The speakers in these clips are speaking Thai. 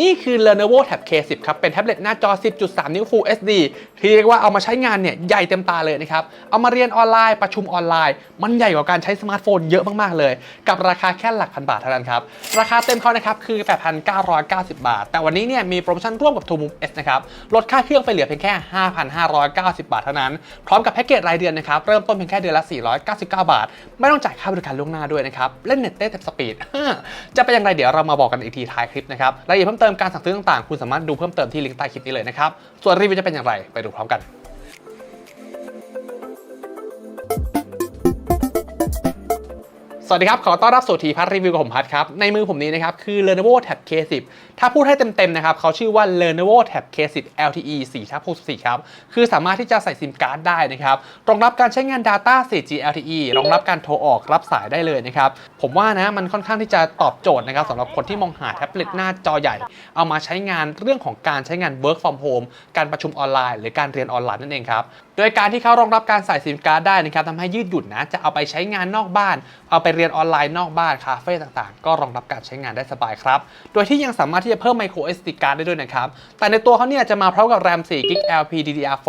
นี่คือ Lenovo Tab K10 ครับ เป็นแท็บเล็ตหน้าจอ 10.3 นิ้ว Full HD ที่เรียกว่าเอามาใช้งานเนี่ยใหญ่เต็มตาเลยนะครับ เอามาเรียนออนไลน์ประชุมออนไลน์ มันใหญ่กว่าการใช้สมาร์ทโฟนเยอะมาก ๆ เลย กับราคาแค่หลักพันบาทเท่านั้นครับ ราคาเต็มเขานะครับ คือ 8,990 บาท แต่วันนี้เนี่ยมีโปรโมชั่นร่วมกับ TrueMove S นะครับลดค่าเครื่องไปเหลือเพียงแค่ 5,590 บาทเท่านั้น พร้อมกับแพ็กเกจรายเดือนนะครับเริ่มต้นเพียงแค่เดือนละ 499 บาท ไม่ต้องจ่ายค่าบริการล่วงหน้าด้วยนะครับเล่นเน็ตได้เต็มสปีดจะเป็นอย่างไรเดี๋ยวเรามาบอกกันอีกทีท้ายคลิปนะครับรายละเอียดเพิ่มเติมการสั่งซื้อต่างๆ คุณสามารถดูเพิ่มเติมที่ลิงก์ใต้คลิปนี้เลยนะครับส่วนรีวิวจะเป็นอย่างไรไปดูพร้อมกัน สวัสดีครับ ขอต้อนรับสู่ทีพัทรีวิวกับผมพัทครับ ในมือผมนี้นะครับ คือ Lenovo Tab K10 ถ้าพูดให้เต็มๆนะครับ เขาชื่อว่า Lenovo Tab K10 LTE 4 6 4ครับ คือสามารถที่จะใส่ซิมการ์ดได้นะครับ รองรับการใช้งาน Data 4G LTE รองรับการโทรออกรับสายได้เลยนะครับ ผมว่านะมันค่อนข้างที่จะตอบโจทย์นะครับสำหรับคนที่มองหาแท็บเล็ตหน้าจอใหญ่ เอามาใช้งานเรื่องของการใช้งาน work from home การประชุมออนไลน์ หรือการเรียนออนไลน์นั่นเองครับ โดยการที่เขารองรับการใส่ซิมการ์ดได้นะครับทำให้ยืดหยุ่นนะ จะเอาไปใช้งานนอกบ้าน เอาไปเรียนออนไลน์นอกบ้านคาเฟ่ต่างๆ ก็รองรับการใช้งานได้สบายครับ โดยที่ยังสามารถที่จะเพิ่ม micro SD card ได้ด้วยนะครับ แต่ในตัวเขาเนี่ยจะมาพร้อมกับ RAM 4 g b LPDDR4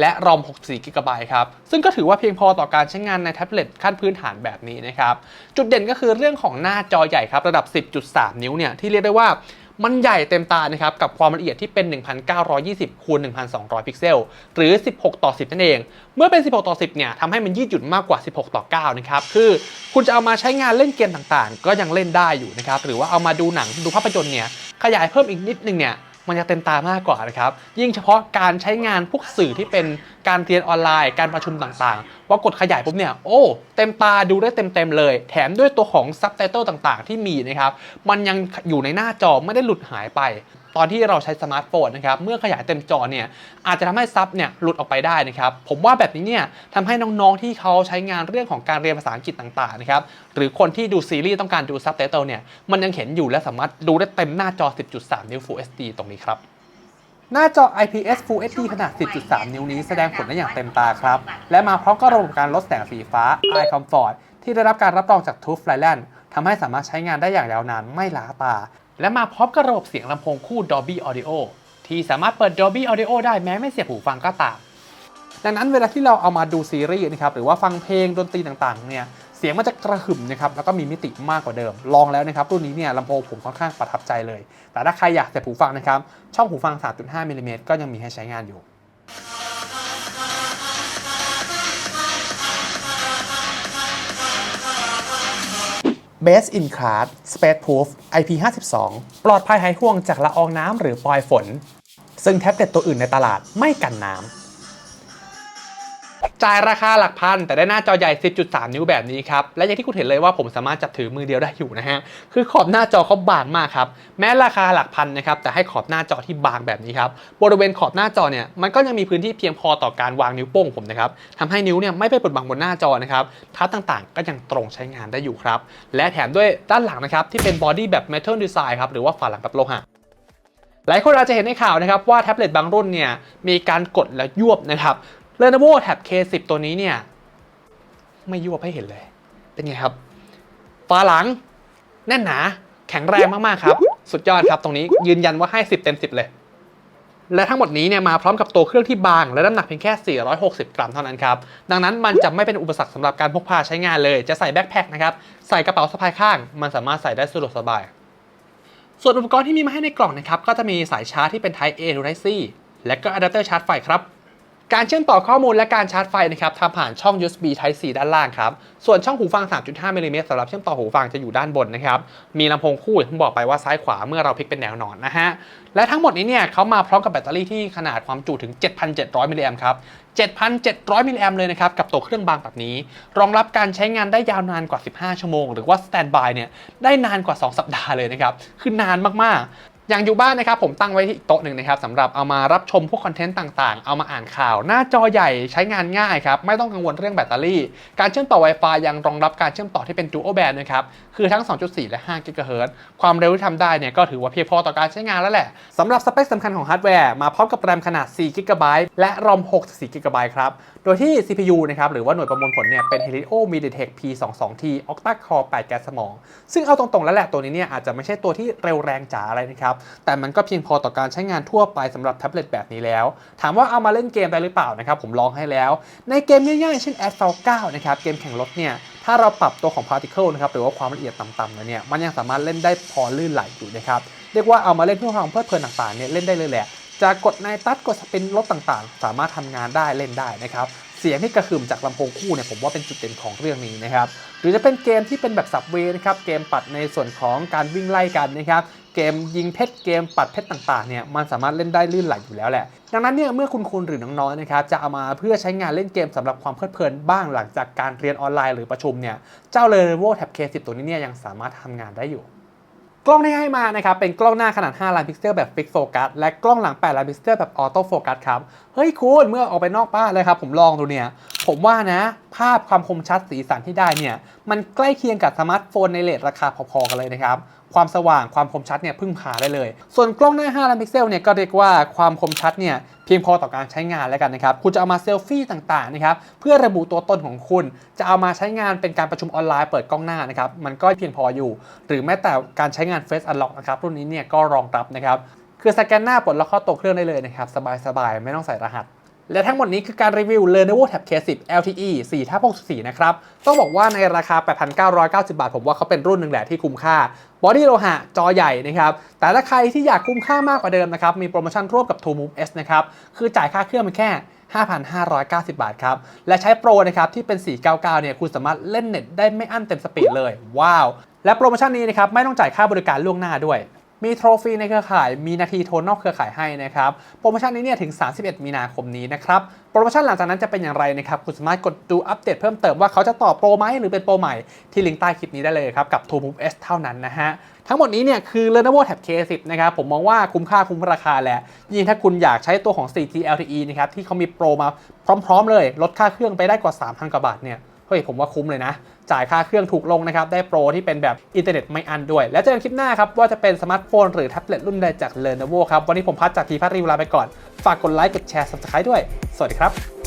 และ ROM 64 g b ครับ ซึ่งก็ถือว่าเพียงพอต่อการใช้งานในแท็บเล็ตขั้นพื้นฐานแบบนี้นะครับ จุดเด่นก็คือเรื่องของหน้าจอใหญ่ครับระดับ 10.3 นิ้วเนี่ยที่เรียกได้ว่า มันใหญ่เต็มตานะครับกับความละเอียดที่เป็น 1920คูณ1200 พิกเซล หรือ 16 ต่อ 10 นั่นเอง เมื่อเป็น 16 ต่อ 10 เนี่ยทำให้มันยืดหยุ่นมากกว่า 16 ต่อ 9 นะครับ คือคุณจะเอามาใช้งานเล่นเกมต่างๆ ก็ยังเล่นได้อยู่นะครับ หรือว่าเอามาดูหนังดูภาพยนตร์เนี่ยขยายเพิ่มอีกนิดนึงเนี่ย มันจะเต็มตามากกว่านะครับ ยิ่งเฉพาะการใช้งานพวกสื่อที่เป็นการเรียนออนไลน์ การประชุมต่างๆ ว่ากดขยายปุ๊บเนี่ย โอ้ เต็มตาดูได้เต็มๆเลย แถมด้วยตัวของซับไตเติลต่างๆ ที่มีนะครับ มันยังอยู่ในหน้าจอไม่ได้หลุดหายไป ตอนที่เราใช้สมาร์ทโฟนนะครับเมื่อขยายเต็มจอเนี่ยอาจจะทำให้ซับเนี่ยหลุดออกไปได้นะครับผมว่าแบบนี้เนี่ยทำให้น้องๆที่เขาใช้งานเรื่องของการเรียนภาษาอังกฤษต่างๆนะครับหรือคนที่ดูซีรีส์ต้องการดูซับไตเติลเนี่ยมันยังเห็นอยู่และสามารถดูได้เต็มหน้าจอ 10.3 นิ้ว Full HD ตรงนี้ครับหน้าจอ IPS Full HD ขนาด 10.3 นิ้วนี้แสดงผลได้อย่างเต็มตาครับ และมาพร้อมกับระบบการลดแสงสีฟ้า Eye Comfort ที่ได้รับการรับรองจาก TÜV Rheinland ทำให้สามารถใช้งานได้อย่างยาวนานไม่ล้าตา และมาพร้อมกับระบบเสียงลำโพงคู่ Dolby Audio ที่สามารถเปิด Dolby Audio ได้แม้ไม่เสียบหูฟังก็ตาม ดังนั้นเวลาที่เราเอามาดูซีรีส์นะครับหรือว่าฟังเพลงดนตรีต่างๆเนี่ยเสียงมันจะกระหึ่มนะครับแล้วก็มีมิติมากกว่าเดิม ลองแล้วนะครับรุ่นนี้เนี่ยลำโพงผมค่อนข้างประทับใจเลย แต่ถ้าใครอยากเสียบหูฟังนะครับช่องหูฟัง 3.5มิลลิเมตรก็ยังมีให้ใช้งานอยู่ Best in Class Space Proof IP52 ปลอดภัยหายห่วงจากละอองน้ำหรือปลอยฝน ซึ่งแท็บเล็ตตัวอื่นในตลาดไม่กันน้ำ จ่ายราคาหลักพัน แต่ได้หน้าจอใหญ่ 10.3 นิ้วแบบนี้ครับ และอย่างที่คุณเห็นเลยว่าผมสามารถจับถือมือเดียวได้อยู่นะฮะ คือขอบหน้าจอเขาบางมากครับ แม้ราคาหลักพันนะครับ แต่ให้ขอบหน้าจอที่บางแบบนี้ครับ บริเวณขอบหน้าจอเนี่ย มันก็ยังมีพื้นที่เพียงพอต่อการวางนิ้วโป้งผมนะครับทำให้นิ้วเนี่ยไม่ไปปดบังบนหน้าจอนะครับทัชต่างๆ ก็ยังตรงใช้งานได้อยู่ครับ และแถมด้วยด้านหลังนะครับที่เป็นบอดี้แบบ metal design ครับ หรือว่าฝาหลังแบบโลหะหลายคนอาจจะเห็นในข่าวนะครับว่าแท็บเล็ตบางรุ่นเนี่ยมีการกดและยวบนะครับ Lenovo Tab K10 ตัวนี้เนี่ยไม่ยวบให้เห็นเลย เป็นไงครับฝาหลัง แน่นหนาแข็งแรงมากๆครับ สุดยอดครับตรงนี้ยืนยันว่าให้ 10 เต็ม 10 เลย และทั้งหมดนี้เนี่ยมาพร้อมกับตัวเครื่องที่บาง และน้ำหนักเพียงแค่ 460 กรัมเท่านั้นครับ ดังนั้นมันจะไม่เป็นอุปสรรคสำหรับการพกพาใช้งานเลย จะใส่แบ็คแพคนะครับ ใส่กระเป๋าสะพายข้าง มันสามารถใส่ได้สะดวกสบาย ส่วนอุปกรณ์ที่มีมาให้ในกล่องนะครับก็จะมีสายชาร์จที่เป็น Type A หรือ Type C และก็อะแดปเตอร์ชาร์จไฟครับ การเชื่อมต่อข้อมูลและการชาร์จไฟนะครับทำผ่านช่อง USB Type C ด้านล่างครับ ส่วนช่องหูฟัง 3.5มิลลิเมตรสำหรับเชื่อมต่อหูฟังจะอยู่ด้านบนนะครับ มีลำโพงคู่ที่บอกไปว่าซ้ายขวาเมื่อเราพลิกเป็นแนวนอนนะฮะ และทั้งหมดนี้เนี่ยเขามาพร้อมกับแบตเตอรี่ที่ขนาดความจุถึง 7,700 มิลลิแอมป์ครับ 7,700 มิลลิแอมป์เลยนะครับ กับตัวเครื่องบางแบบนี้ รองรับการใช้งานได้ยาวนานกว่า 15 ชั่วโมง หรือว่าสแตนบายเนี่ยได้นานกว่า 2 สัปดาห์เลยนะครับ คือนานมากๆ อย่างอยู่บ้านนะครับผมตั้งไว้ที่อีกโต๊ะหนึ่งนะครับสำหรับเอามารับชมพวกคอนเทนต์ต่างๆ เอามาอ่านข่าว หน้าจอใหญ่ใช้งานง่ายครับ ไม่ต้องกังวลเรื่องแบตเตอรี่ การเชื่อมต่อ Wi-Fi ยังรองรับการเชื่อมต่อที่เป็น Dual Band นะครับ คือทั้ง 2.4 และ 5 GHz ความเร็วที่ทำได้เนี่ยก็ถือว่าเพียงพอต่อการใช้งานแล้วแหละสำหรับสเปคสำคัญของฮาร์ดแวร์มาพร้อมกับแรมขนาด 4 GB และ ROM 64 GB ครับโดยที่ CPU นะครับหรือว่าหน่วยประมวลผลเนี่ยเป็น Helio MediaTek P22T Octa Core 8 แกนสมอง ซึ่งเอาตรงๆแล้วแหละตัวนี้เนี่ยอาจจะไม่ใช่ตัวที่เร็วแรงจ๋าอะไรนะครับแต่มันก็เพียงพอต่อการใช้งานทั่วไปสำหรับแท็บเล็ตแบบนี้แล้ว ถามว่าเอามาเล่นเกมได้หรือเปล่านะครับ ผมลองให้แล้ว ในเกมง่ายๆ เช่น Asphalt 9นะครับ เกมแข่งรถเนี่ย ถ้าเราปรับตัวของ particle นะครับ หรือว่าความละเอียดต่ำๆเนี่ย มันยังสามารถเล่นได้พอลื่นไหลอยู่นะครับ เรียกว่าเอามาเล่นเพื่อความเพลิดเพลินต่างๆเนี่ยเล่นได้เลยแหละ จะกดในตัดกดสปินรถต่างๆ สามารถทำงานได้เล่นได้นะครับเสียงที่กระหึ่มจากลำโพงคู่เนี่ยผมว่าเป็นจุดเด่นของเรื่องนี้นะครับ หรือจะเป็นเกมที่เป็นแบบสับเวนะครับ เกมปัดในส่วนของการวิ่งไล่กันนะครับ เกมยิงเพชรเกมปัดเพชรต่างๆเนี่ยมันสามารถเล่นได้ลื่นไหลอยู่แล้วแหละ ดังนั้นเนี่ยเมื่อคุณคุณหรือน้องๆนะครับจะเอามาเพื่อใช้งานเล่นเกมสำหรับความเพลิดเพลินบ้างหลังจากการเรียนออนไลน์หรือประชุมเนี่ยเจ้า Lenovo Tab K10 ตัวนี้เนี่ยยังสามารถทำงานได้อยู่กล้องที่ให้มานะครับเป็นกล้องหน้าขนาด 5 ล้านพิกเซลแบบฟิกโฟกัสและกล้องหลัง 8 ล้านพิกเซลแบบออโต้โฟกัสครับ เฮ้ยคุณเมื่อออกไปนอกบ้านเลยครับ ผมลองดูเนี่ย ผมว่านะ ภาพความคมชัดสีสันที่ได้เนี่ยมันใกล้เคียงกับสมาร์ทโฟนในเลทราคาพอๆกันเลยนะครับ ความสว่างความคมชัดเนี่ยพึ่งพาได้เลย ส่วนกล้องหน้า 5 ล้านพิกเซลเนี่ยก็เรียกว่าความคมชัดเนี่ยเพียงพอต่อการใช้งานแล้วกันนะครับ คุณจะเอามาเซลฟี่ต่างๆนะครับเพื่อระบุตัวตนของคุณ จะเอามาใช้งานเป็นการประชุมออนไลน์เปิดกล้องหน้านะครับมันก็เพียงพออยู่ หรือแม้แต่การใช้งาน Face Unlock นะครับรุ่นนี้เนี่ยก็รองรับนะครับคือสแกนหน้าปลดล็อกเข้าตัวเครื่องได้เลยนะครับสบายๆไม่ต้องใส่รหัส และทั้งหมดนี้คือการรีวิว Lenovo Tab K10 LTE 4ทับ64 นะครับ ต้องบอกว่าในราคา 8,990 บาท ผมว่าเขาเป็นรุ่นหนึ่งแหละที่คุ้มค่า บอดี้โลหะ จอใหญ่นะครับ แต่ถ้าใครที่อยากคุ้มค่ามากกว่าเดิมนะครับ มีโปรโมชั่นร่วมกับ True Move S นะครับ คือจ่ายค่าเครื่องมันแค่ 5,590 บาทครับ และใช้โปรนะครับที่เป็น 499 เนี่ย คุณสามารถเล่นเน็ตได้ไม่อั้นเต็มสปีดเลย ว้าว และโปรโมชั่นนี้นะครับไม่ต้องจ่ายค่าบริการล่วงหน้าด้วย มีโทรฟีในเครือข่าย มีนาทีโทรนอกเครือข่ายให้นะครับ โปรโมชั่นนี้เนี่ยถึง 31 มีนาคมนี้นะครับ โปรโมชั่นหลังจากนั้นจะเป็นอย่างไรนะครับ คุณสามารถกดดูอัปเดตเพิ่มเติมว่าเขาจะต่อโปรไหมหรือเป็นโปรใหม่ที่ลิงก์ใต้คลิปนี้ได้เลยครับ กับ True Move S เท่านั้นนะฮะ ทั้งหมดนี้เนี่ยคือ Lenovo Tab K10 นะครับ ผมมองว่าคุ้มค่าคุ้มราคาแหละ ยิ่งถ้าคุณอยากใช้ตัวของ 4G LTE นะครับที่เขามีโปรมาพร้อม ๆ เลย ลดค่าเครื่องไปได้กว่า 3,000 กว่าบาทเนี่ย ฮ้ยผมว่าคุ้มเลยนะ จ่ายค่าเครื่องถูกลงนะครับ ได้โปรที่เป็นแบบอินเทอร์เน็ตไม่อันด้วย แล้วเจอกันคลิปหน้าครับ ว่าจะเป็นสมาร์ทโฟนหรือแท็บเล็ตรุ่นใดจาก Lenovo ครับ วันนี้ผมพัดจากทีพัทรีเวลาไปก่อน ฝากกดไลค์ กดแชร์ Subscribe ด้วย สวัสดีครับ